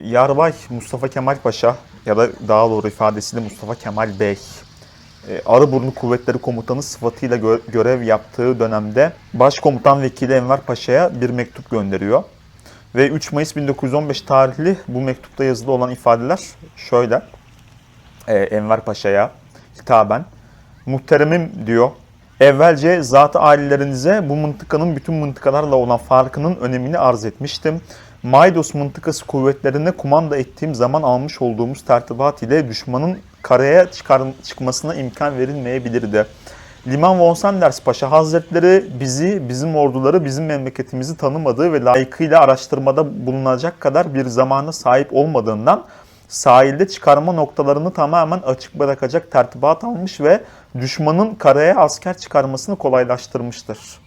Yarbay Mustafa Kemal Paşa ya da daha doğru ifadesiyle Mustafa Kemal Bey e, Arıburnu Kuvvetleri Komutanı sıfatıyla gö- görev yaptığı dönemde Başkomutan Vekili Enver Paşa'ya bir mektup gönderiyor. Ve 3 Mayıs 1915 tarihli bu mektupta yazılı olan ifadeler şöyle. E, Enver Paşa'ya hitaben. Muhteremim diyor. Evvelce zat ailelerinize bu mıntıkanın bütün mıntıkalarla olan farkının önemini arz etmiştim. Maydos mıntıkası kuvvetlerine kumanda ettiğim zaman almış olduğumuz tertibat ile düşmanın karaya çıkar, çıkmasına imkan verilmeyebilirdi. Liman von Sanders Paşa Hazretleri bizi, bizim orduları, bizim memleketimizi tanımadığı ve layıkıyla araştırmada bulunacak kadar bir zamana sahip olmadığından sahilde çıkarma noktalarını tamamen açık bırakacak tertibat almış ve düşmanın karaya asker çıkarmasını kolaylaştırmıştır.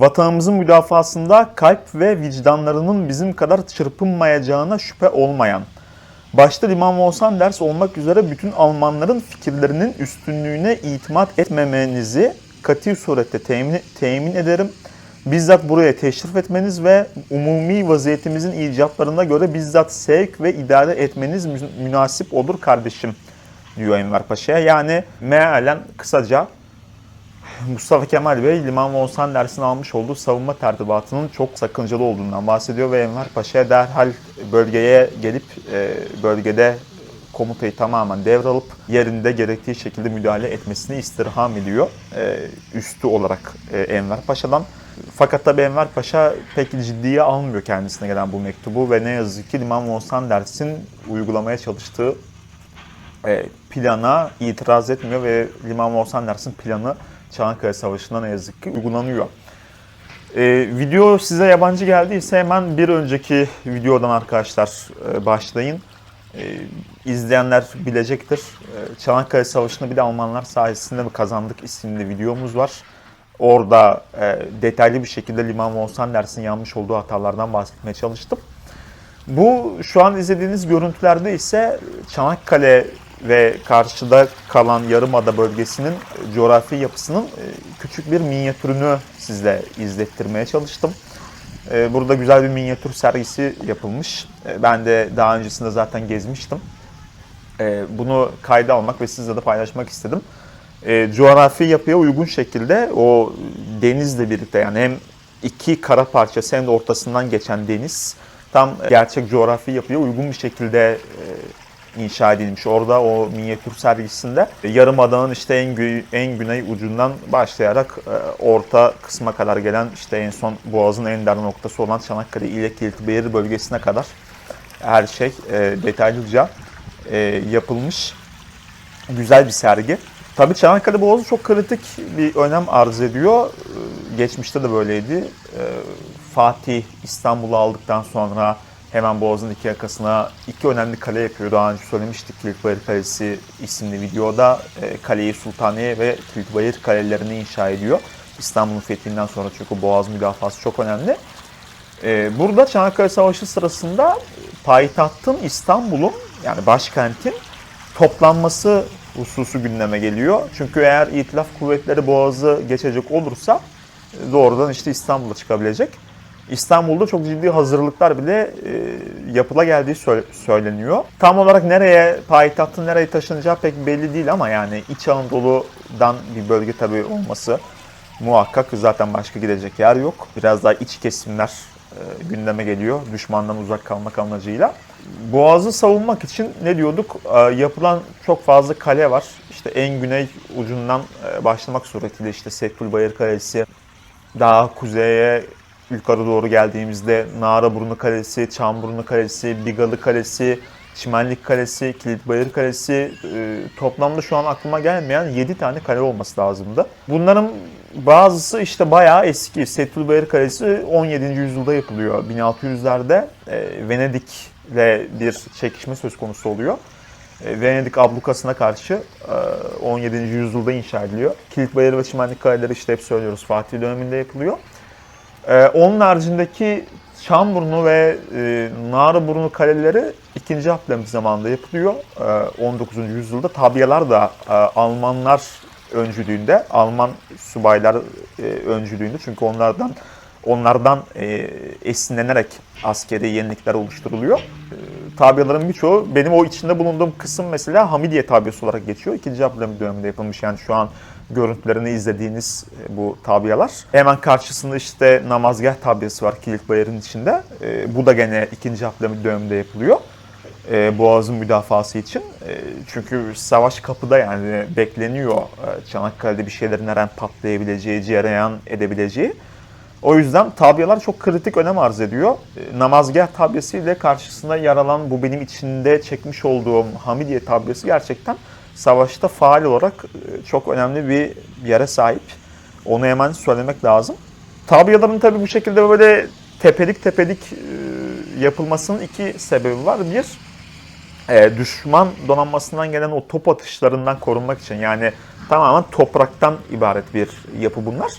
Vatanımızın müdafasında kalp ve vicdanlarının bizim kadar çırpınmayacağına şüphe olmayan, başta Liman von Sanders olmak üzere bütün Almanların fikirlerinin üstünlüğüne itimat etmemenizi kat'i surette temin, temin ederim. Bizzat buraya teşrif etmeniz ve umumi vaziyetimizin icaplarına göre bizzat sevk ve idare etmeniz mü- münasip olur kardeşim diyor Enver Paşa'ya. Yani mealen kısaca Mustafa Kemal Bey Liman von Sanders'in almış olduğu savunma tertibatının çok sakıncalı olduğundan bahsediyor ve Enver Paşa'ya derhal bölgeye gelip e, bölgede komutayı tamamen devralıp yerinde gerektiği şekilde müdahale etmesini istirham ediyor. E, üstü olarak e, Enver Paşa'dan. Fakat tabi Enver Paşa pek ciddiye almıyor kendisine gelen bu mektubu ve ne yazık ki Liman von Sanders'in uygulamaya çalıştığı plana itiraz etmiyor ve Liman von Sanders'in planı Çanakkale Savaşı'nda ne yazık ki uygulanıyor. E, video size yabancı geldiyse hemen bir önceki videodan arkadaşlar e, başlayın. E, izleyenler bilecektir. E, Çanakkale Savaşı'nda bir de Almanlar sayesinde mi kazandık isimli videomuz var. Orada e, detaylı bir şekilde Liman von Sanders'in yanlış olduğu hatalardan bahsetmeye çalıştım. Bu şu an izlediğiniz görüntülerde ise Çanakkale ve karşıda kalan Yarımada bölgesinin coğrafi yapısının e, küçük bir minyatürünü sizle izlettirmeye çalıştım. E, Burada güzel bir minyatür sergisi yapılmış. E, Ben de daha öncesinde zaten gezmiştim. Bunu kayda almak ve sizle de paylaşmak istedim. Coğrafi yapıya uygun şekilde o denizle birlikte yani hem iki kara parçası hem de ortasından geçen deniz tam gerçek coğrafi yapıya uygun bir şekilde inşa edilmiş. Orada o minyatür sergisinde Yarımada'nın işte en, gü- en güney ucundan başlayarak e, orta kısma kadar gelen işte en son Boğaz'ın en dar noktası olan Çanakkale ile Kilitbehir bölgesine kadar her şey e, detaylıca e, yapılmış. Güzel bir sergi. Tabii Çanakkale Boğazı çok kritik bir önem arz ediyor. Ee, Geçmişte de böyleydi. Ee, Fatih İstanbul'u aldıktan sonra hemen Boğaz'ın iki yakasına iki önemli kale yapıyor. Daha önce söylemiştik Kilitbayır Kalesi isimli videoda. Ee, Kaleyi Sultaniye ve Kilitbayır kalelerini inşa ediyor. İstanbul'un fethinden sonra çünkü Boğaz müdafası çok önemli. Ee, burada Çanakkale Savaşı sırasında payitahtın İstanbul'un yani başkentin toplanması hususu gündeme geliyor. Çünkü eğer İtilaf kuvvetleri Boğaz'ı geçecek olursa e, doğrudan işte İstanbul'a çıkabilecek. İstanbul'da çok ciddi hazırlıklar bile e, yapıla geldiği söyle- söyleniyor. Tam olarak nereye, payitahtın nereye taşınacağı pek belli değil ama yani İç Anadolu'dan bir bölge tabii olması muhakkak zaten başka gidecek yer yok. Biraz daha iç kesimler e, gündeme geliyor düşmandan uzak kalmak amacıyla. Boğaz'ı savunmak için ne diyorduk? E, yapılan çok fazla kale var. İşte en güney ucundan başlamak suretiyle işte Seyfulbayır Kalesi, daha kuzeye yukarı doğru geldiğimizde Naraburnu Kalesi, Çamburnu Kalesi, Bigalı Kalesi, Çimenlik Kalesi, Kilitbayır Kalesi e, toplamda şu an aklıma gelmeyen 7 tane kale olması lazımdı. Bunların bazısı işte bayağı eski. Seyfulbayır Kalesi 17. yüzyılda yapılıyor. 1600'lerde e, Venedik'le bir çekişme söz konusu oluyor. E, Venedik ablukasına karşı e, 17. yüzyılda inşa ediliyor. Kilitbayır ve Çimenlik Kaleleri işte hep söylüyoruz Fatih döneminde yapılıyor. Ee, onun haricindeki Çamburnu ve e, Narıburnu kaleleri 2. Abdülhamit zamanında yapılıyor. Ee, 19. yüzyılda tabiyalar da e, Almanlar öncülüğünde, Alman subaylar e, öncülüğünde çünkü onlardan onlardan e, esinlenerek askeri yenilikler oluşturuluyor. Tabiaların birçoğu benim o içinde bulunduğum kısım mesela Hamidiye tabiyası olarak geçiyor. İkinci Abdülhamit döneminde yapılmış yani şu an görüntülerini izlediğiniz e, bu tabiyalar. Hemen karşısında işte namazgah tabiyası var Kilitbayır'ın içinde. E, bu da gene ikinci Abdülhamit döneminde yapılıyor. E, Boğaz'ın müdafası için. E, çünkü savaş kapıda yani bekleniyor e, Çanakkale'de bir şeylerin her an patlayabileceği, cereyan edebileceği. O yüzden tabiyalar çok kritik önem arz ediyor. E, Namazgah tabiyası ile karşısında yer alan bu benim içinde çekmiş olduğum Hamidiye tabiyası gerçekten savaşta faal olarak e, çok önemli bir yere sahip. Onu hemen söylemek lazım. Tabiyaların tabii bu şekilde böyle tepelik tepelik e, yapılmasının iki sebebi var. Bir, düşman donanmasından gelen o top atışlarından korunmak için yani tamamen topraktan ibaret bir yapı bunlar.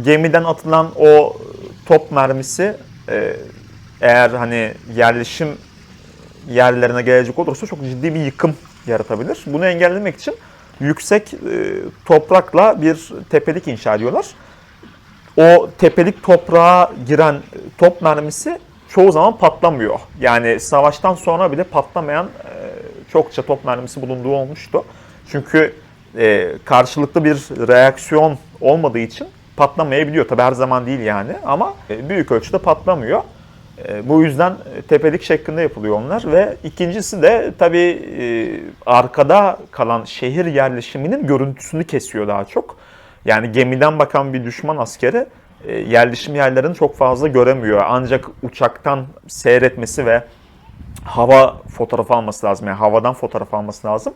Gemiden atılan o top mermisi e, eğer hani yerleşim yerlerine gelecek olursa çok ciddi bir yıkım yaratabilir. Bunu engellemek için yüksek e, toprakla bir tepelik inşa ediyorlar. O tepelik toprağa giren top mermisi çoğu zaman patlamıyor. Yani savaştan sonra bile patlamayan e, çokça top mermisi bulunduğu olmuştu. Çünkü karşılıklı bir reaksiyon olmadığı için patlamayabiliyor. Tabi her zaman değil yani ama e, büyük ölçüde patlamıyor. E, bu yüzden tepelik şeklinde yapılıyor onlar ve ikincisi de tabii e, arkada kalan şehir yerleşiminin görüntüsünü kesiyor daha çok. Yani gemiden bakan bir düşman askeri e, yerleşim yerlerini çok fazla göremiyor. Ancak uçaktan seyretmesi ve hava fotoğrafı alması lazım. Yani havadan fotoğraf alması lazım.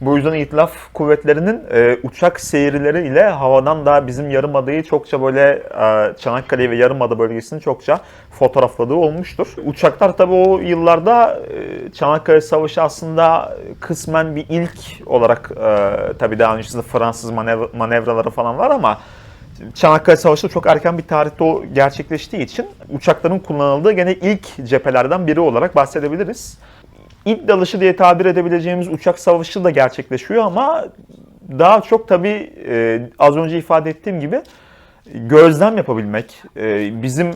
Bu yüzden İtilaf kuvvetlerinin e, uçak seyirleri ile havadan da bizim Yarımada'yı çokça böyle e, Çanakkale ve Yarımada bölgesini çokça fotoğrafladığı olmuştur. Uçaklar tabi o yıllarda e, Çanakkale Savaşı aslında kısmen bir ilk olarak e, tabi daha öncesinde Fransız manevra, manevraları falan var ama Çanakkale Savaşı çok erken bir tarihte o gerçekleştiği için uçakların kullanıldığı gene ilk cephelerden biri olarak bahsedebiliriz. İlk dalışı diye tabir edebileceğimiz uçak savaşı da gerçekleşiyor ama daha çok tabii e, az önce ifade ettiğim gibi gözlem yapabilmek, e, bizim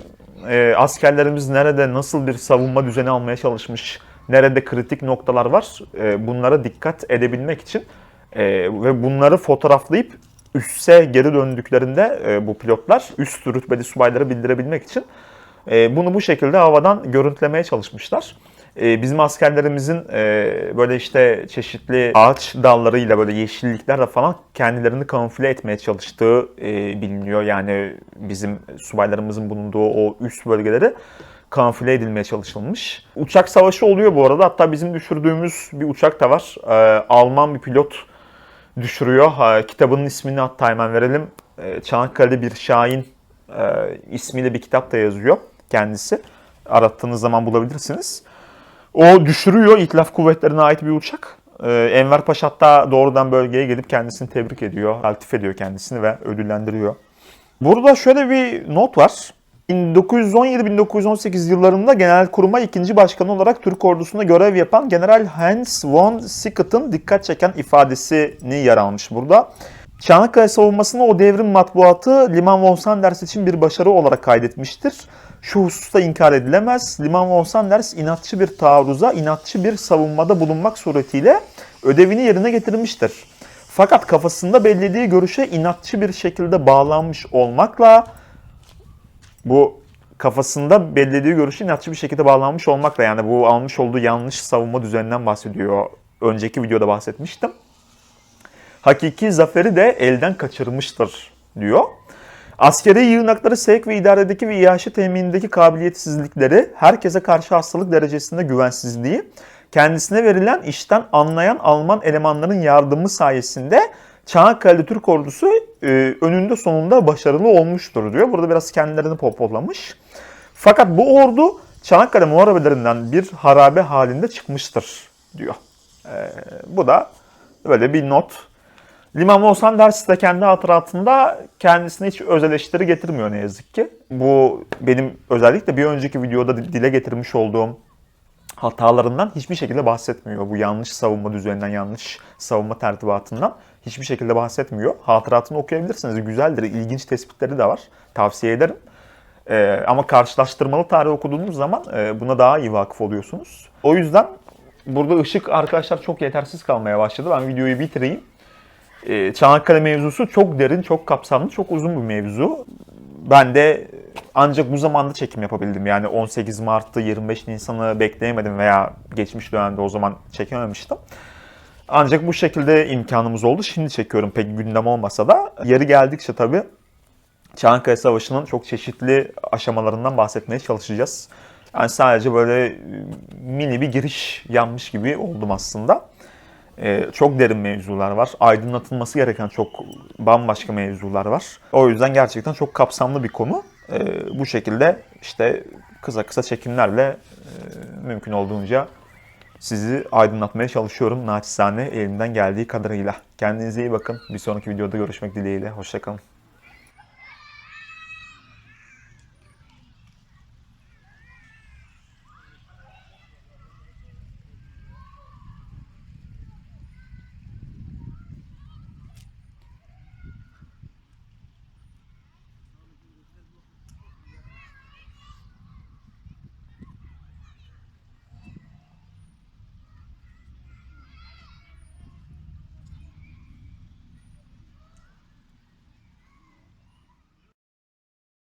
e, askerlerimiz nerede nasıl bir savunma düzeni almaya çalışmış, nerede kritik noktalar var e, bunlara dikkat edebilmek için e, ve bunları fotoğraflayıp üsse geri döndüklerinde e, bu pilotlar üst rütbeli subaylara bildirebilmek için e, bunu bu şekilde havadan görüntülemeye çalışmışlar. E, bizim askerlerimizin e, böyle işte çeşitli ağaç dallarıyla böyle yeşilliklerle falan kendilerini kamufle etmeye çalıştığı e, biliniyor. Yani bizim subaylarımızın bulunduğu o üst bölgeleri kamufle edilmeye çalışılmış. Uçak savaşı oluyor bu arada. Hatta bizim düşürdüğümüz bir uçak da var. E, Alman bir pilot düşürüyor. Kitabının ismini hatta hemen verelim. E, Çanakkale'de bir Şahin e, ismiyle bir kitap da yazıyor kendisi. Arattığınız zaman bulabilirsiniz. O düşürüyor İtilaf kuvvetlerine ait bir uçak. Ee, Enver Paşa hatta doğrudan bölgeye gelip kendisini tebrik ediyor, altif ediyor kendisini ve ödüllendiriyor. Burada şöyle bir not var. 1917-1918 yıllarında Genelkurmay 2. Başkanı olarak Türk ordusunda görev yapan General Hans von Sickert'ın dikkat çeken ifadesini yer almış burada. Çanakkale savunmasını o devrin matbuatı Liman von Sanders için bir başarı olarak kaydetmiştir. Şu hususta inkar edilemez. Liman von Sanders inatçı bir taarruza, inatçı bir savunmada bulunmak suretiyle ödevini yerine getirmiştir. Fakat kafasında bellediği görüşe inatçı bir şekilde bağlanmış olmakla bu kafasında bellediği görüşe inatçı bir şekilde bağlanmış olmakla yani bu almış olduğu yanlış savunma düzeninden bahsediyor. Önceki videoda bahsetmiştim. Hakiki zaferi de elden kaçırmıştır diyor. Askeri yığınakları sevk ve idaredeki ve iaşe teminindeki kabiliyetsizlikleri, herkese karşı hastalık derecesinde güvensizliği, kendisine verilen işten anlayan Alman elemanların yardımı sayesinde Çanakkale Türk ordusu e, önünde sonunda başarılı olmuştur diyor. Burada biraz kendilerini popollamış. Fakat bu ordu Çanakkale muharebelerinden bir harabe halinde çıkmıştır diyor. E, bu da böyle bir not. Liman Volsan dersi de kendi hatıratında kendisine hiç öz eleştiri getirmiyor ne yazık ki. Bu benim özellikle bir önceki videoda dile getirmiş olduğum hatalarından hiçbir şekilde bahsetmiyor. Bu yanlış savunma düzeninden, yanlış savunma tertibatından hiçbir şekilde bahsetmiyor. Hatıratını okuyabilirsiniz. Güzeldir, ilginç tespitleri de var. Tavsiye ederim. Ee, ama karşılaştırmalı tarih okuduğunuz zaman e, buna daha iyi vakıf oluyorsunuz. O yüzden burada ışık arkadaşlar çok yetersiz kalmaya başladı. Ben videoyu bitireyim. Ee, Çanakkale mevzusu çok derin, çok kapsamlı, çok uzun bir mevzu. Ben de ancak bu zamanda çekim yapabildim. Yani 18 Mart'ta 25 Nisan'ı bekleyemedim veya geçmiş dönemde o zaman çekememiştim. Ancak bu şekilde imkanımız oldu. Şimdi çekiyorum pek gündem olmasa da. Yeri geldikçe tabii Çanakkale Savaşı'nın çok çeşitli aşamalarından bahsetmeye çalışacağız. Yani sadece böyle e, mini bir giriş yanmış gibi oldum aslında. Ee, çok derin mevzular var. Aydınlatılması gereken çok bambaşka mevzular var. O yüzden gerçekten çok kapsamlı bir konu. Ee, bu şekilde işte kısa kısa çekimlerle e, mümkün olduğunca sizi aydınlatmaya çalışıyorum naçizane elimden geldiği kadarıyla. Kendinize iyi bakın. Bir sonraki videoda görüşmek dileğiyle. Hoşçakalın.